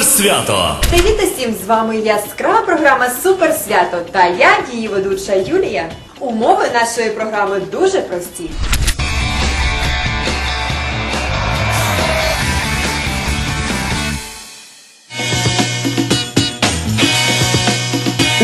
Суперсвято! Привіт усім! З вами яскрава програма Суперсвято та я, її ведуча Юлія. Умови нашої програми дуже прості.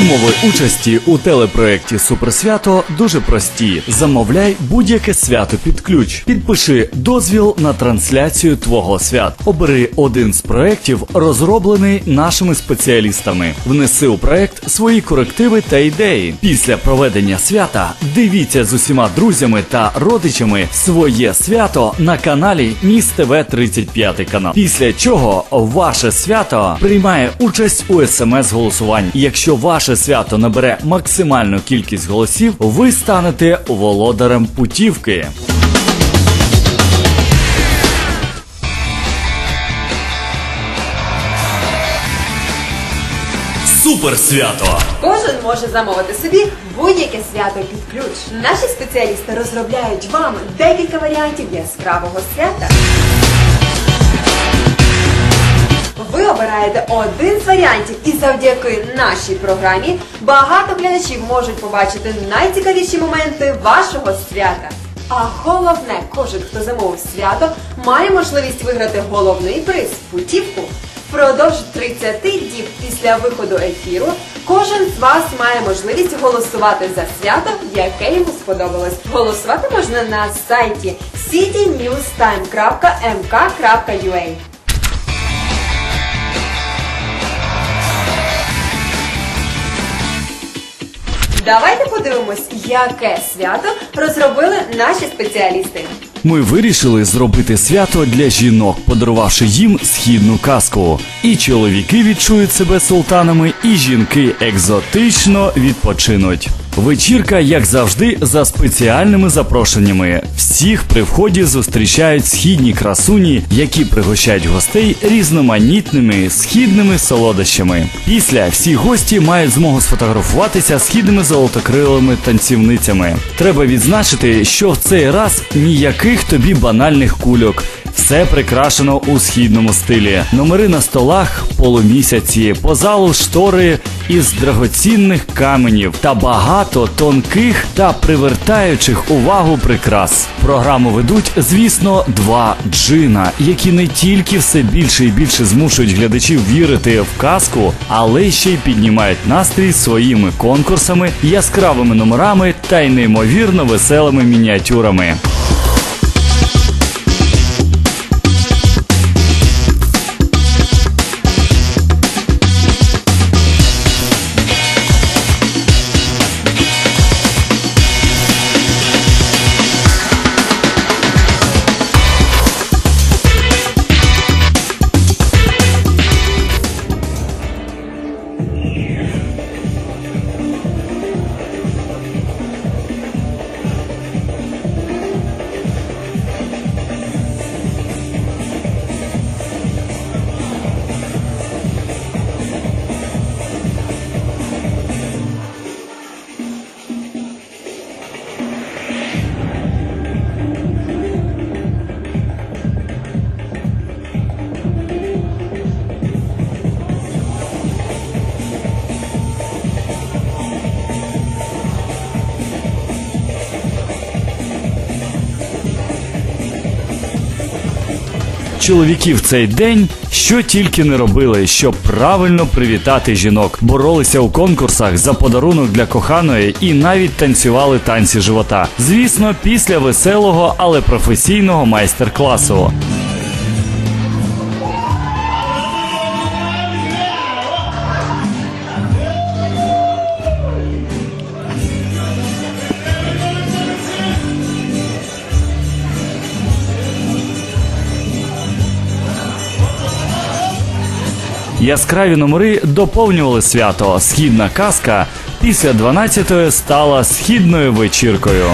Умови участі у телепроєкті Суперсвято дуже прості. Замовляй будь-яке свято під ключ. Підпиши дозвіл на трансляцію твого свят. Обери один з проєктів, розроблений нашими спеціалістами. Внеси у проєкт свої корективи та ідеї. Після проведення свята дивіться з усіма друзями та родичами своє свято на каналі Міс ТВ 35 канал. Після чого ваше свято приймає участь у смс голосуванні. Якщо ваше свято набере максимальну кількість голосів, ви станете володарем путівки. Суперсвято! Кожен може замовити собі будь-яке свято під ключ. Наші спеціалісти розробляють вам декілька варіантів яскравого свята. Ви обираєте один з варіантів, і завдяки нашій програмі багато глядачів можуть побачити найцікавіші моменти вашого свята. А головне, кожен, хто замовив свято, має можливість виграти головний приз путівку. Впродовж 30 діб після виходу ефіру кожен з вас має можливість голосувати за свято, яке йому сподобалось. Голосувати можна на сайті citynewstime.mk.ua Давайте подивимось, яке свято розробили наші спеціалісти. Ми вирішили зробити свято для жінок, подарувавши їм східну казку. І чоловіки відчують себе султанами, і жінки екзотично відпочинуть. Вечірка, як завжди, за спеціальними запрошеннями. Всіх при вході зустрічають східні красуні, які пригощають гостей різноманітними східними солодощами. Після всі гості мають змогу сфотографуватися східними золотокрилими танцівницями. Треба відзначити, що в цей раз ніяких тобі банальних кульок. Все прикрашено у східному стилі. Номери на столах, полумісяці, по залу штори із драгоцінних каменів та багато тонких та привертаючих увагу прикрас. Програму ведуть, звісно, два джина, які не тільки все більше і більше змушують глядачів вірити в казку, але ще й піднімають настрій своїми конкурсами, яскравими номерами та й неймовірно веселими мініатюрами. Чоловіки в цей день що тільки не робили, щоб правильно привітати жінок, боролися у конкурсах за подарунок для коханої і навіть танцювали танці живота. Звісно, після веселого, але професійного майстер-класу. Яскраві номери доповнювали свято. Східна казка після 12-ї стала східною вечіркою.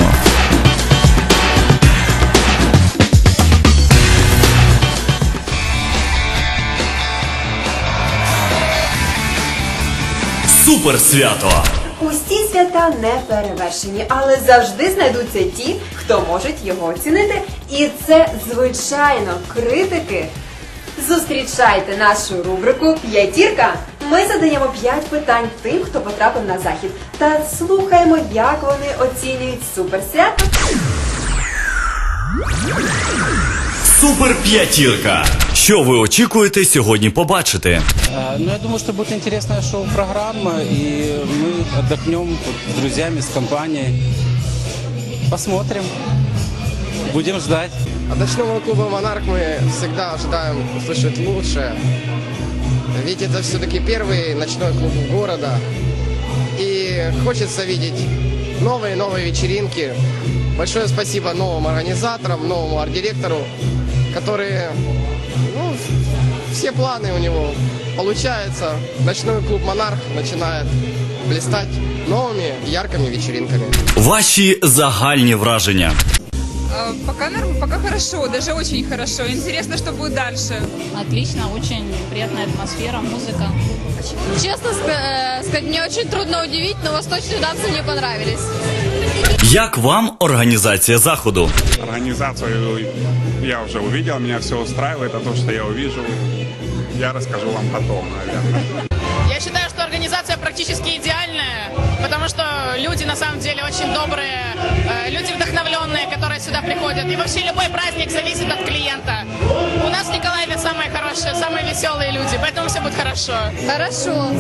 Суперсвято! Усі свята не перевершені, але завжди знайдуться ті, хто можуть його оцінити. І це, звичайно, критики. Зустрічайте нашу рубрику П'ятірка. Ми задаємо п'ять питань тим, хто потрапив на захід, та слухаємо, як вони оцінюють суперсвято. Супер п'ятірка. Що ви очікуєте сьогодні побачити? А, Ну, я думаю, что будет интересная шоу-программа, и мы отдохнем вот с друзьями, с компанией. Посмотрим. Будем ждать. От ночного клуба «Монарх» мы всегда ожидаем услышать лучшее. Ведь это все-таки первый ночной клуб города. И хочется видеть новые и новые вечеринки. Большое спасибо новым организаторам, новому арт-директору, которые, ну, все планы у него получаются. Ночной клуб «Монарх» начинает блистать новыми яркими вечеринками. Ваші загальні враження. А, Пока норм, пока хорошо, даже очень хорошо. Интересно, что будет дальше. Отлично, очень приятная атмосфера, музыка. Честно ска- э, сказать, мне очень трудно удивить, но восточные танцы мне понравились. Як вам організація заходу? Организацию я уже увидел, меня все устраивает, а то, что я увижу, я расскажу вам потом, наверное. Я считаю, что организация практически идеальная, потому что люди на самом деле очень добрые, э, люди вдохновленные, которые сюда приходят. И вообще любой праздник зависит от клиента. У нас в Николаеве самые хорошие, самые веселые люди, поэтому все будет хорошо. Хорошо.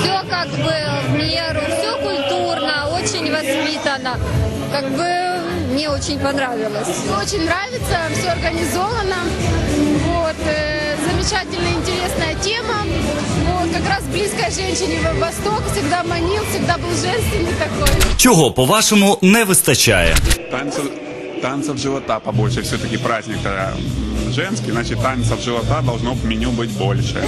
Все как бы в меру, все культурно, очень воспитанно. Как бы мне очень понравилось. Очень нравится, все организовано. Вот, э, замечательная, интересная тема. Вот, как раз близкая женщине в Восток, всегда манил, всегда был женственный такой. Чого, по-вашому, не вистачає? Танцев, танцев живота побольше, все-таки праздник э, м, женский, значит танцев живота должно в меню быть больше.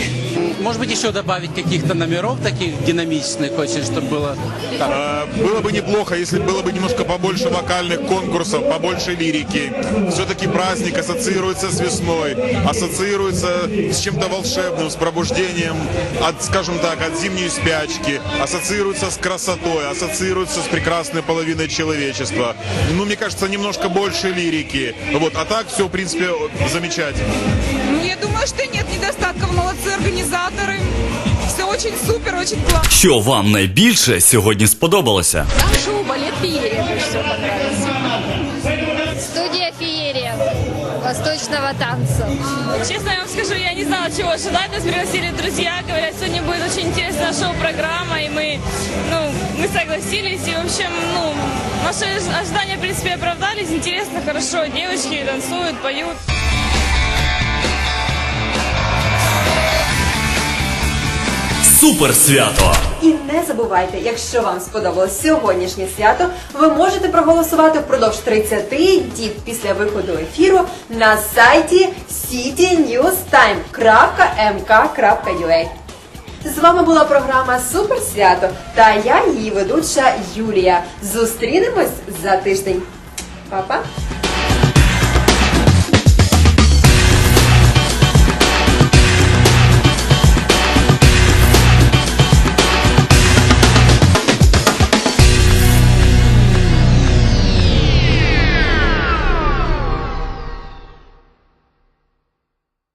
Может быть, еще добавить каких-то номеров таких динамичных, очень, чтобы было так, Э, Было бы неплохо, если было бы немножко побольше вокальных конкурсов, побольше лирики. Все-таки праздник ассоциируется с весной, ассоциируется с чем-то волшебным, с пробуждением от, скажем так, от зимней спячки, ассоциируется с красотой, ассоциируется с прекрасной половиной человечества. Ну, мне кажется, немножко больше лирики. Вот, а так все, в принципе, замечательно. Ну, я думаю, что нет недостатков. Молодцы организаторы. Все очень супер, очень классно. Що вам найбільше сьогодні сподобалося? Там шоу балет феерия больше всего понравилось. Студия феерия восточного танца. Честно я вам скажу, я не знала, чего ожидать. Нас пригласили друзья, говорят, сегодня будет очень интересная шоу-программа, и мы, ну, мы согласились, и, в общем, ну, наши ожидания, в принципе, оправдались. Интересно, хорошо, девочки танцуют, поют. Супер свято! І не забувайте, якщо вам сподобалось сьогоднішнє свято, ви можете проголосувати впродовж 30 діб після виходу ефіру на сайті citynewstime.mk.ua. З вами була програма Супер Свято та я її ведуча Юлія. Зустрінемось за тиждень. Па-па!